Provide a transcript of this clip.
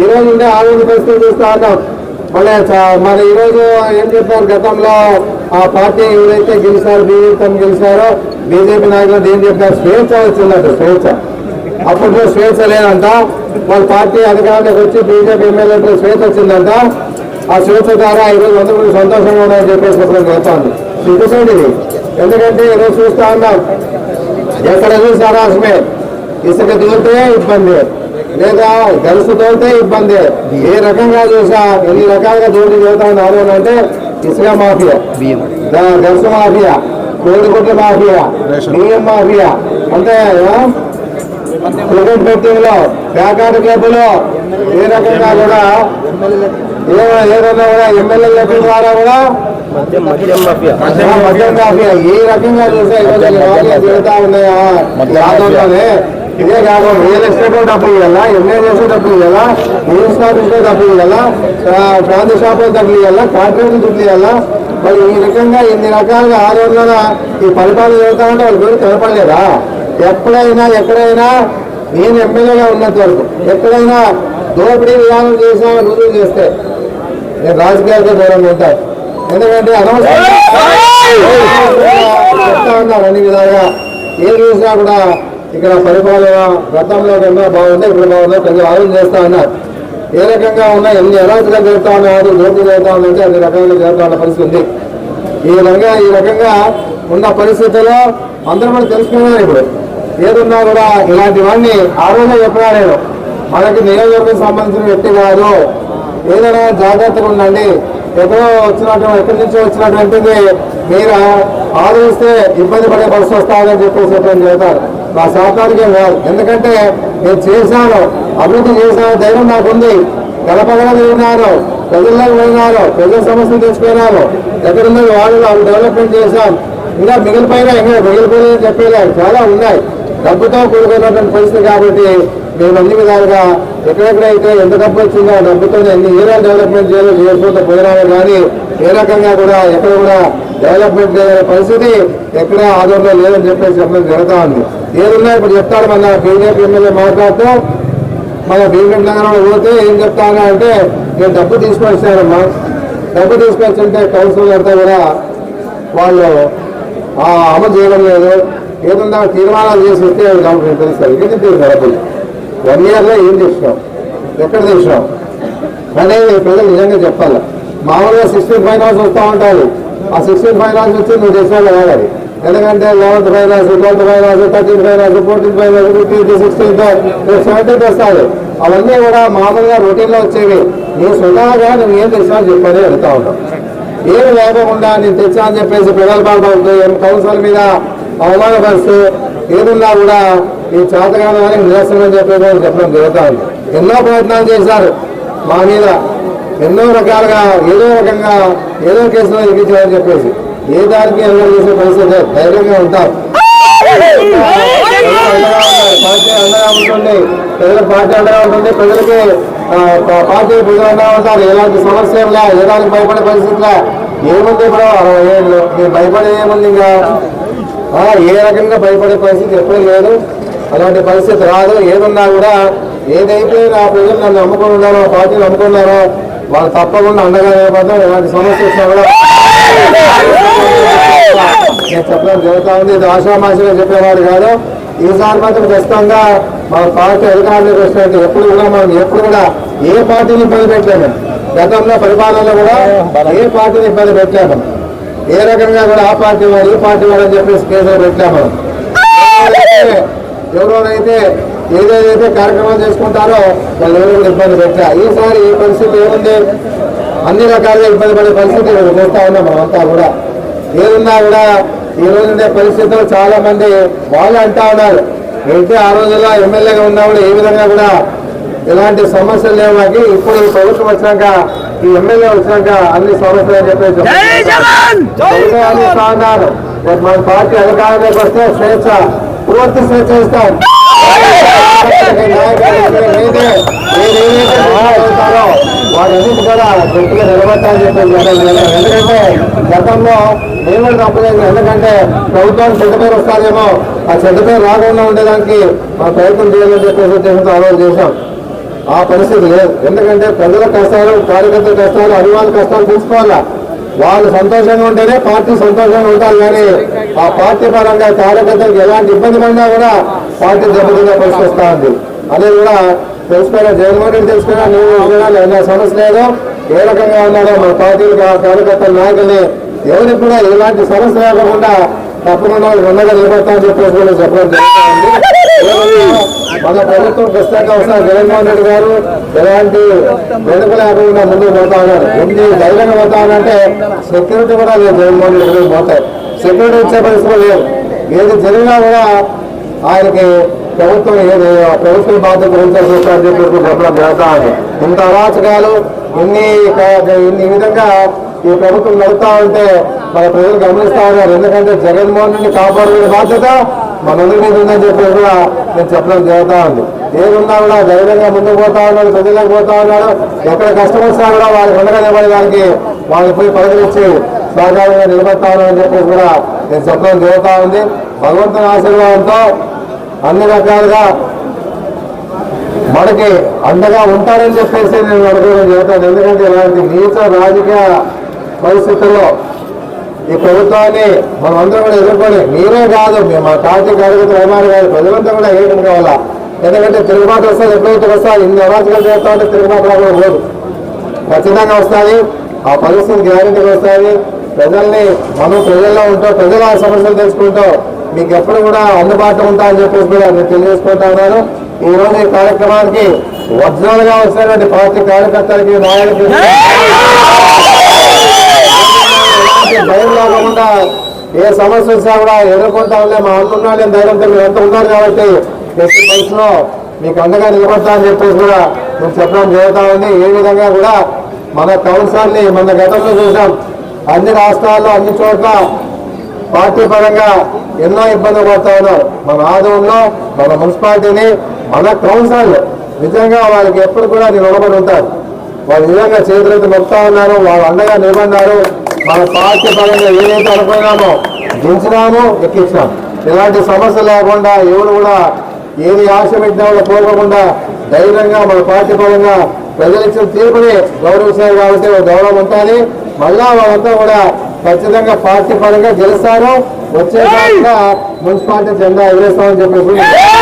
ఈ ఉండే ఆరోగ్య పరిస్థితి చూస్తా ఉన్నాం మళ్ళీ మరి ఈరోజు ఏం చెప్పారు? గతంలో ఆ పార్టీ ఎవరైతే గెలిచారో బీజేపీ గెలిచారో బీజేపీ నాయకులు ఏం చెప్పారు? స్వేచ్ఛ వచ్చిందంట స్వేచ్ఛ. అప్పట్లో స్వేచ్ఛ లేదంట. వాళ్ళ పార్టీ అధికారంలోకి వచ్చి బీజేపీ ఎమ్మెల్యేలకు స్వేచ్ఛ వచ్చిందంట. ఆ స్వేచ్ఛ ద్వారా ఈరోజు అందరూ కూడా సంతోషంగా ఉన్నాయని చెప్పేసి చెప్పడం జరుగుతుంది సిగ్గుసేది ఎందుకంటే ఈరోజు చూస్తా ఉన్నాం. ఎక్కడ చూసారా అసమే ఇసుక దిగితే ఇబ్బంది. లేదా గలుసు తోలితే ఇబ్బంది. ఏ రకంగా చూసా ఎన్ని రకాలుగా దోటి చదువుతా ఉన్నారు అంటే ఇసుక మాఫియా. ద- గలుసు మాఫియా. కోడిగుడ్ల మాఫియా. బియ్యం మాఫియా. అంటే? క్రికెట్ బెట్టింగ్లో ప్యాకాట్ క్లబ్లో ఏ రకంగా కూడా ఏ ఏదైనా కూడా ఎమ్మెల్యే లెక్కల ద్వారా కూడా మద్యం మాఫియా. ఏ రకంగా చూసా ఈరోజు తిరుగుతా ఉన్నాయా? ఇదే కాకుండా రియల్ ఎస్టేట్ డబ్బులు ఇవ్వాలా ఎంఏ చేసే డబ్బులు ఇవ్వాలా న్యూస్ ఆఫీస్లో డబ్బులు ఇవ్వాలా ప్రాంత షాప్ డబ్బులు ఇవ్వాలా కాంట్రాక్ట్ డబ్బులు ఇవ్వాలా? మరి ఈ రకంగా ఇన్ని రకాలుగా ఆరోగ్యాల ఈ పరిపాలన చదువుతామంటే ఉంటే వాళ్ళ పేరు కనపడలేదా? ఎప్పుడైనా ఎక్కడైనా నేను ఎమ్మెల్యేగా ఉన్నంత వరకు ఎక్కడైనా దోపిడీ విధానం చేసిన రుజువు చేస్తే నేను రాజకీయాలతో దూరంగా ఉంటాను ఎందుకంటే అనవసరంగా చెప్తా ఉన్నారు అన్ని విధాలుగా. ఏం చూసినా కూడా ఇక్కడ పరిపాలన గతంలో కన్నా బాగుంది ఇప్పుడు బాగుంది కొంచెం ఆలోచన చేస్తా ఉన్నారు ఏ రకంగా ఉన్నా ఎన్ని ఎలాంటిగా జరుగుతా ఉన్నారు దోపిడీ జరుగుతా ఉందంటే అన్ని రకాలుగా జరుగుతా ఉన్న పరిస్థితి ఉంది. ఈ రకంగా ఈ రకంగా ఉన్న పరిస్థితుల్లో అందరూ కూడా తెలుసుకున్నారు ఇప్పుడు. ఏదున్నా కూడా ఇలాంటివన్నీ ఆ రోజే చెప్పినా నేను. మనకి నియోజకవర్గం సంబంధించిన వ్యక్తి కాదు. ఏదైనా జాగ్రత్తగా ఉండండి. ఎక్కడో వచ్చినట్టు ఎక్కడి నుంచో వచ్చినటువంటిది మీరు ఆలోచిస్తే ఇబ్బంది పడే పరిస్థితి వస్తారని చెప్పేసి చెప్పడం చేస్తారు మా శాతానికి కాదు. ఎందుకంటే నేను చేశాను అభివృద్ధి చేశాను ధైర్యం నాకుంది. గడపగల తిరిగినాను ప్రజల్లోకి పోయినాను ప్రజల సమస్యలు తెచ్చిపోయినాను ఎక్కడున్న వాళ్ళు డెవలప్మెంట్ చేశాం. ఇంకా మిగిలిపోయినా ఇంకా మిగిలిపోయినా చెప్పేలాగా చాలా ఉన్నాయి. డబ్బుతో కూడుకున్నటువంటి పరిస్థితి కాబట్టి మేము అన్ని విధాలుగా ఎక్కడెక్కడైతే ఎంత డబ్బు వచ్చిందో ఆ డబ్బుతో ఎన్ని ఏరియాలు డెవలప్మెంట్ చేయాలో చేసుకుంటూ పోయినామో కానీ ఏ రకంగా కూడా ఎక్కడ కూడా డెవలప్మెంట్ చేయని పరిస్థితి ఎక్కడ ఆదరణలో లేదని చెప్పేసి చెప్పడం జరుగుతూ ఉంది. ఏదున్నా ఇప్పుడు చెప్తాడు మన బీజేపీ ఎమ్మెల్యే మాట్లాడుతూ మన భీమం నగరంలో పోతే ఏం చెప్తాను అంటే నేను డబ్బు తీసుకొచ్చానమ్మా. డబ్బు తీసుకొచ్చుంటే కౌన్సిల్ అంతా కూడా వాళ్ళు అమలు చేయడం లేదు. ఏదన్నా తీర్మానాలు చేసి వస్తే నాకు తెలుస్తారు ఇది తీరు డబ్బులు వన్ ఇయర్లో ఏం చేసినాం? ఎక్కడ చేసినాం? అనేది ప్రజలు నిజంగా చెప్పాలి. మామూలుగా సిక్స్టీన్ ఫైనాన్స్ వస్తూ ఉంటారు. ఆ సిక్స్టీన్ ఫైనాన్స్ వచ్చి నువ్వు చేసిన అది. ఎందుకంటే eleventh finance twelfth finance thirteen finance fourteen finance fifteenth sixteenth seventeenth వస్తాయి అవన్నీ కూడా మామూలుగా రొటీన్లో వచ్చేవి. నేను స్వతహాగా నువ్వు ఏం తెచ్చినా చెప్పని అడుగుతా ఉంటావు ఏం లేకుండా నేను తెచ్చా అని చెప్పేసి ప్రజల బాగుంటుంది కౌన్సిల్ మీద అవమానపరుస్తూ ఏదున్నా కూడా ఈ చేతగానే నిరసన అని చెప్పేసి చెప్పడం జరుగుతా ఉంది. ఎన్నో ప్రయత్నాలు చేశారు. మా మీద ఎన్నో రకాలుగా ఏదో రకంగా ఏదో కేసులో ఇరికించారని చెప్పేసి. ఏ దానికి ఎవరు చేసే పరిస్థితి లేదు. ధైర్యంగా ఉంటాం. పార్టీ అండగా ఉంటుంది. ప్రజల పార్టీ అండగా ఉంటుంది. ప్రజలకి పార్టీ ప్రజలు అండగా ఉంటారు. ఎలాంటి సమస్యలే ఏ దానికి భయపడే పరిస్థితిలా ఏముంది ఇప్పుడు అరవై ఏళ్ళు. మీరు భయపడే ఏముంది ఇంకా? ఏ రకంగా భయపడే పరిస్థితి ఎప్పుడూ లేదు. అలాంటి పరిస్థితి రాదు. ఏదున్నా కూడా ఏదైతే నా ప్రజలు నన్ను నమ్ముకుని ఉన్నారో పార్టీని నమ్ముకున్నారో వాళ్ళు తప్పకుండా అండగా లేకపోతే ఎలాంటి సమస్య వచ్చినా కూడా చెప్పడం జరుగుతూ ఉంది ఇది ఆశామాషగా చెప్పేవాడు కాదు. ఈసారి మాత్రం ఖచ్చితంగా మా పార్టీ అధికారులకు వచ్చినట్టు ఎప్పుడు కూడా మనం ఎప్పుడు కూడా ఏ పార్టీని ఇబ్బంది పెట్టలేము. గతంలో పరిపాలనలో కూడా ఏ పార్టీని ఇబ్బంది పెట్టలేము. ఏ రకంగా కూడా ఆ పార్టీ వాడు ఈ పార్టీ వాడు అని చెప్పేసి కేసులు పెట్టలేము. మనం ఎవరెవరైతే ఏదేదైతే కార్యక్రమాలు చేసుకుంటారో వాళ్ళు ఎవరు కూడా ఇబ్బంది పెట్టా ఈసారి ఈ పరిస్థితి ఏముంది? అన్ని రకాలుగా ఇబ్బంది పడే పరిస్థితి ఇక్కడ చూస్తా ఉన్నాం మనమంతా కూడా. ఏదున్నా కూడా ఈ రోజు ఉండే పరిస్థితుల్లో చాలా మంది వాళ్ళు అంటా ఉన్నారు అయితే ఆ రోజుల్లో ఎమ్మెల్యేగా ఉన్నప్పుడు ఏ విధంగా కూడా ఇలాంటి సమస్యలు లేవు మాకు ఇప్పుడు ఈ ప్రభుత్వం వచ్చినాక ఈ ఎమ్మెల్యే వచ్చినాక అన్ని సమస్యలు అని చెప్పేసి మన పార్టీ అధికారంలోకి వస్తే స్వేచ్ఛ పూర్తి స్వేచ్ఛ ఇస్తాం వాటన్నిటి కూడా గట్టిగా నిలబెట్టాలని చెప్పేసి ఎందుకంటే గతంలో మేము కూడా తప్పలేదు ఎందుకంటే ప్రభుత్వానికి చెడ్డ పేరు వస్తారేమో ఆ చెడ్డ పేరు రాకుండా ఉండేదానికి మా ప్రయత్నం చేయాలని చెప్పేసి ఉద్దేశంతో ఆలోచన చేశాం ఆ పరిస్థితి లేదు ఎందుకంటే ప్రజల కష్టాలు కార్యకర్తల కష్టాలు అభిమానుల కష్టాలు తెలుసుకోవాలా వాళ్ళు సంతోషంగా ఉంటేనే పార్టీ సంతోషంగా ఉంటారు కానీ ఆ పార్టీ పరంగా కార్యకర్తలకు ఎలాంటి ఇబ్బంది పడినా కూడా పార్టీ దెబ్బతిన్న పరిస్థితి వస్తా ఉంది. అదే కూడా తెలుసుకున్నా జగన్మోహన్ రెడ్డి తెలుసుకున్నా నువ్వు విధానాలు ఏమైనా సమస్య లేదో. ఏ రకంగా ఉన్నాడో మన పార్టీ కార్యకర్తల నాయకుల్ని ఎవరికి కూడా ఎలాంటి సమస్య లేకుండా తప్పకుండా వాళ్ళు ఉండగా నిలబడతామని చెప్పేసి కూడా చెప్పడం మన ప్రభుత్వం ప్రస్తుతంగా వస్తారు జగన్మోహన్ రెడ్డి గారు ఎలాంటి వెనుక లేకుండా ముందుకు పోతా ఉన్నారు. ఎన్ని ధైర్యంగా పోతా ఉన్నారంటే సెక్యూరిటీ కూడా లేదు జగన్మోహన్ రెడ్డి గారు పోతాయి సెక్యూరిటీ ఇచ్చే పరిస్థితి లేదు. ఏది జరిగినా కూడా ఆయనకి ప్రభుత్వం ఏదో ప్రభుత్వ బాధ్యత వహించాల్సి వస్తారని చెప్పి చెప్పడం జరుగుతా ఉంది. ఇంత అరాచకాలు ఇన్ని ఇన్ని విధంగా ఈ ప్రభుత్వం నడుస్తా ఉంటే మన ప్రజలు గమనిస్తా ఉన్నారు. ఎందుకంటే జగన్మోహన్ రెడ్డి కాపాడుకునే బాధ్యత మనందరి మీద ఉందని చెప్పి కూడా నేను చెప్పడం జరుగుతా ఉంది. ఏదున్నా కూడా ధైర్యంగా ముందుకు పోతా ఉన్నాడు ప్రజలకు పోతా ఉన్నాడు ఎక్కడ కష్టం వచ్చినా కూడా వాళ్ళకి ఉండగా నిలబడే దానికి వాళ్ళకి పోయి పరిగణించి సహకారంగా నిలబెడతా ఉన్నారని చెప్పేసి కూడా నేను చెప్పడం జరుగుతా ఉంది. భగవంతుని ఆశీర్వాదంతో అన్ని రకాలుగా మనకి అండగా ఉంటారని చెప్పేసి నేను అడగడం జరుగుతాను ఎందుకంటే ఇలాంటి నీచ రాజకీయ పరిస్థితుల్లో ఈ ప్రభుత్వాన్ని మనం అందరం కూడా ఎదుర్కొని మీరే కాదు మేము మా పార్టీ కార్యకర్తలు రహమాన్ గారు ప్రజలంతా కూడా వేయడం కావాలా? ఎందుకంటే తిరుగుబాటు వస్తుంది ఎప్పుడైతే వస్తాయి ఇన్ని అరాచకాలు చేస్తా ఉంటే తిరుగుబాటు రావడం లేదు. ఖచ్చితంగా వస్తుంది. ఆ పరిస్థితి గ్యారెంటీగా వస్తుంది. ప్రజల్ని మనం ప్రజల్లో ఉంటాం ప్రజల సమస్యలు తెలుసుకుంటాం మీకు ఎప్పుడు కూడా అందుబాటులో ఉంటా అని చెప్పేసి కూడా నేను తెలియజేసుకుంటా ఉన్నాను. ఈ రోజు ఈ కార్యక్రమానికి ఒరిజినల్గా వచ్చినటువంటి పార్టీ కార్యకర్తలకి నాయకులకి భయం లేకుండా ఏ సమస్య వచ్చినా కూడా ఎదుర్కొంటా ఉండే మా అన్నున్నాడు ధైర్యంతో మీరు ఎంత ఉన్నారు కాబట్టి ఎట్టి పరిస్థితిలో మీకు అండగా నిలబడతా అని చెప్పేసి కూడా నేను చెప్పడం జరుగుతా ఉంది. ఏ విధంగా కూడా మన కౌన్సిల్ని మన గతంలో చూసాం. అన్ని రాష్ట్రాల్లో అన్ని చోట్ల పార్టీ పరంగా ఎన్నో ఇబ్బందులు పడతా ఉన్నారు. మన ఆదంలో మన మున్సిపాలిటీని మన కౌన్సిల్ నిజంగా వాళ్ళకి ఎప్పుడు కూడా నిలబడి ఉంటారు. వాళ్ళు నిజంగా చేతులైతే మొత్తా ఉన్నారు వాళ్ళు అండగా నిలబడినారు. మన పార్టీ పరంగా ఏదైతే అనుకున్నామో దించినామో ఎక్కించినాం ఎలాంటి సమస్య లేకుండా ఎవరు కూడా ఏది ఆశ కోరకుండా ధైర్యంగా మన పార్టీ పరంగా ప్రజలు ఇచ్చిన తీర్పుని గౌరవించారు కాబట్టి గౌరవం ఉంటుంది. మళ్ళా వాళ్ళంతా కూడా ఖచ్చితంగా పార్టీ పరంగా గెలుస్తారు వచ్చే మున్సిపాలిటీ జెండా ఎగరేస్తామని చెప్పేసి